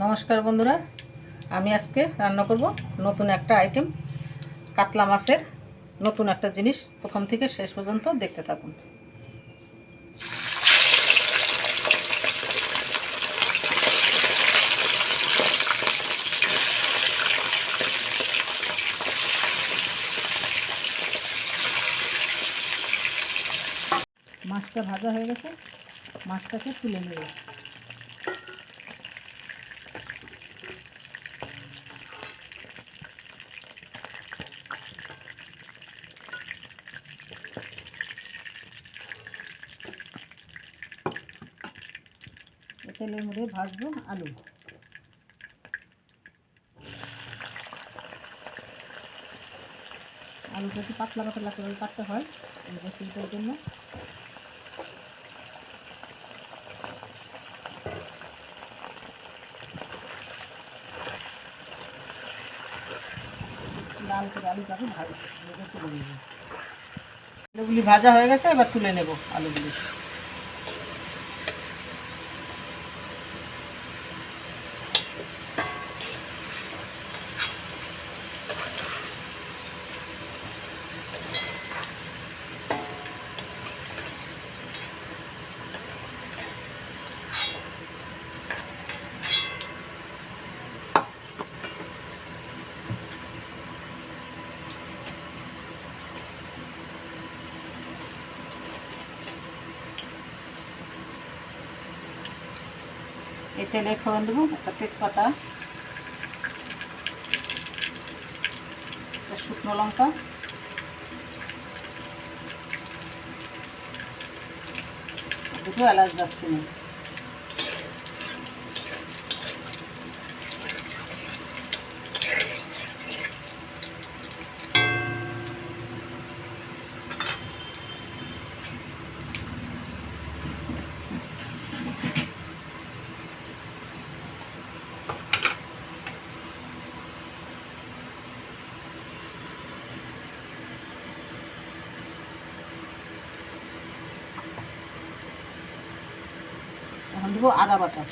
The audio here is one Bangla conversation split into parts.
নমস্কার বন্ধুরা, আমি আজকে রান্না করব নতুন একটা আইটেম কাতলা মাছের নতুন একটা জিনিস। প্রথম থেকে শেষ পর্যন্ত দেখতে থাকুন। মাছটা ভাজা হয়ে গেছে, মাছটাকে তুলে নেব। তেলের মধ্যে ভাজবো আলু। আলুটা একটু পাতলা পাতলা করে কাটতে হয় রেসিপিটার জন্য। লাল করে আলুটাকে ভাজি তুলে আলুগুলি ভাজা হয়ে গেছে, এবার তুলে নেব আলুগুলি। তেলে ফোড়ন দেবো একটা তেজপাতা শুকনো লঙ্কা দুটো এলাচ যাচ্ছে না দেবো আদা বাটা।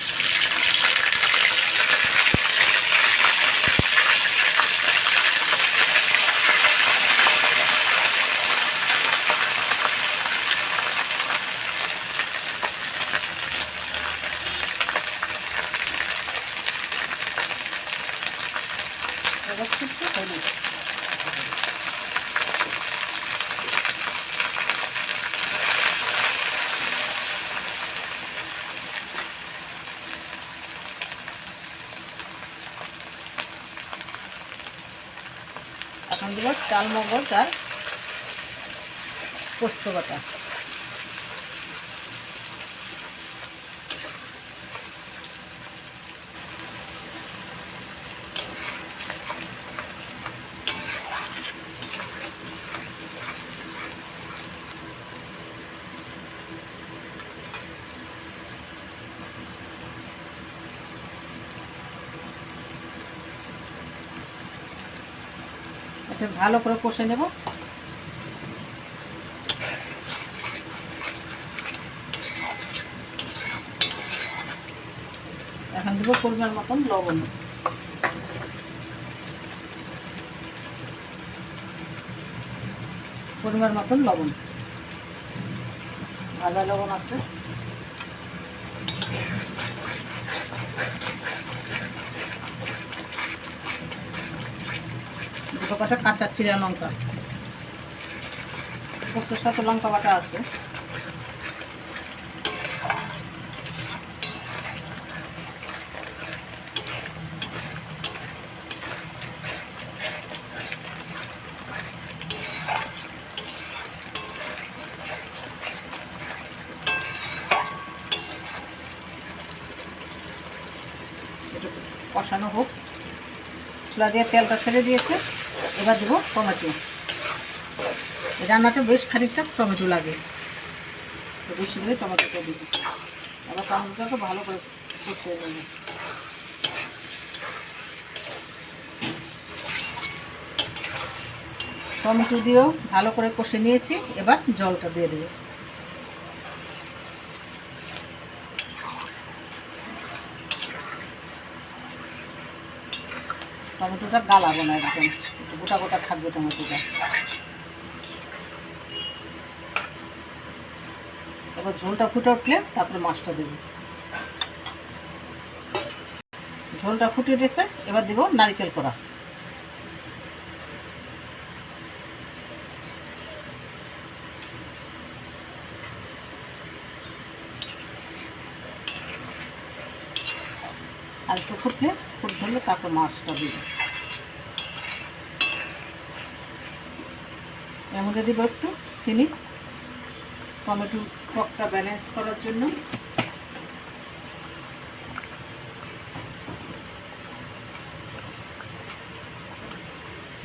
হলুদ। এখন দিব চাল মগজ আর পোস্ত বাটা ভালো করে কষে নেব। এখন দেবো পরিমাণ মতন লবণ। পরিমাণ মতন লবণ। ভাজা লবণ আছে। দুটো কটা কাঁচা চিরা লঙ্কা। পোস্তর সাথে লঙ্কা বাটা আছে। কষানো হোক। মশলা দিয়ে তেলটা ছেড়ে দিয়েছে। এবার দেবো টমেটো। রান্নাটা বেশ খানিকটা টমেটো লাগে। তো বেশি করে টমেটোটা দিবি। এবার টমেটোটাকে ভালো করে কষিয়ে নেবে টমেটো দিয়েও ভালো করে কষে নিয়েছি। এবার জলটা দিয়ে দেবো। টমেটোটা গালাবো না একদম। গোটা গোটা থাকবে টমেটোটা এবার ঝোলটা ফুটে উঠলে তারপরে মাছটা দেবো। ঝোলটা ফুটে উঠেছে, এবার দেবো নারকেল করা আর একটু ফুটলে, ফুট ধরলে তারপর মাছটা দিব। এর মধ্যে দিব একটু, চিনি, টমেটো টকটা ব্যালেন্স করার জন্য।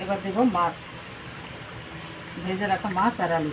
এবার দেবো মাছ, ভেজে রাখা মাছ আর আলু।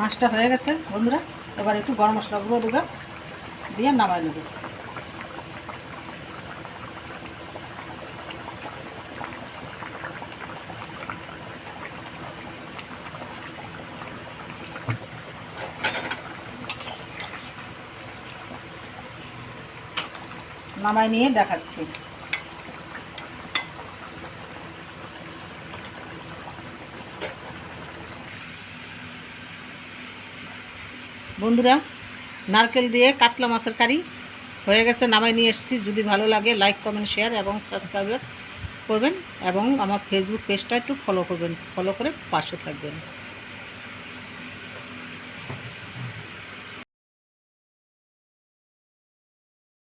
মাছটা হয়ে গেছে, বন্ধুরা। এবার একটু গরম মশলা গুঁড়ো দেবে, দিয়ে নামাই নেবে। নামাই নিয়ে দেখাচ্ছি। বন্ধুরা, নারকেল দিয়ে কাতলা মাছের কারি হয়ে গেছে, নামাই নিয়ে এসেছি। যদি ভালো লাগে লাইক কমেন্ট শেয়ার এবং সাবস্ক্রাইব করবেন এবং আমার ফেসবুক পেজটা একটু ফলো করবেন ফলো করে পাশে থাকবেন।